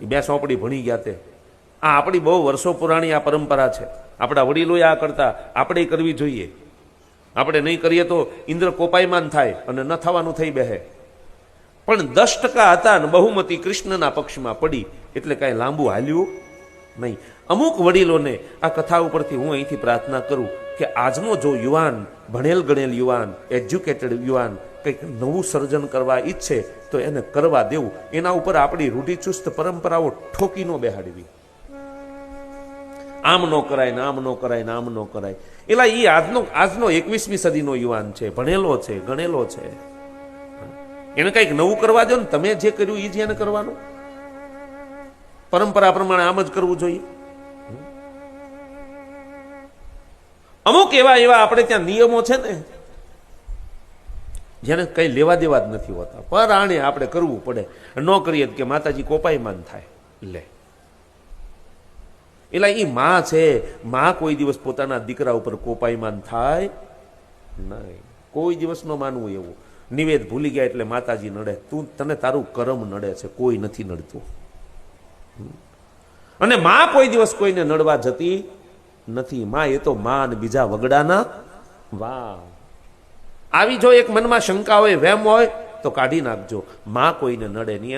એ બે સોંપડી ભણી ગયા તે. આ આપણી બહુ વર્ષો પુરાણી આ પરંપરા છે. આપણા વડીલોએ આ કરતા, આપણે કરવી જોઈએ. આપણે નહીં કરીએ તો ઇન્દ્ર કોપાયમાન થાય અને ન થવાનું થઈ બેહે. પણ દસ ટકા હતા ને બહુમતી કૃષ્ણના પક્ષમાં પડી એટલે કાંઈ લાંબુ હાલ્યું નહીં. અમુક વડીલોને આ કથા ઉપરથી હું અહીંથી પ્રાર્થના કરું કે આજનો જો યુવાન, ભણેલ ગણેલ યુવાન એજ્યુકેટેડ યુવાન કંઈક નવું સર્જન કરવા ઈચ્છે, તો એને કરવા દેવું. એના ઉપર આપણી રૂઢિચુસ્ત પરંપરાઓ ઠોકી ન બેહાડવી. આમ નો કરાય ને આમ નો કરાય ને આમ નો કરાય. એટલે એ આજનો આજનો એકવીસમી સદીનો યુવાન છે, ભણેલો છે, ગણેલો છે. એને કંઈક નવું કરવા દો ને તમે જે કર્યું એ જ એને કરવાનું. પરંપરા પ્રમાણે આમ જ કરવું જોઈએ. અમુક એવા એવા આપણે ત્યાં નિયમો છે ને, જેને કંઈ લેવા દેવા જ નથી હોતા. પર આણે આપણે કરવું પડે. ન કરીએ કે માતાજી કોપાયમાન થાય. લે. એટલે એ માં છે, માં કોઈ દિવસ પોતાના દીકરા ઉપર કોપાયમાન થાય નહીં. કોઈ દિવસ ન માનવું એવું. નિવેદ ભૂલી ગયા એટલે માતાજી નડે. તું, તને તારું કરમ નડે છે. કોઈ નથી નડતું. અને માં કોઈ દિવસ કોઈને નડવા જતી નથી. માં એ તો માં અને બીજા વગડાના વાહ આવી જો એક મનમાં શંકા હોય, વેમ હોય, તો કાઢી નાખજો. માં કોઈને નડે નહીં.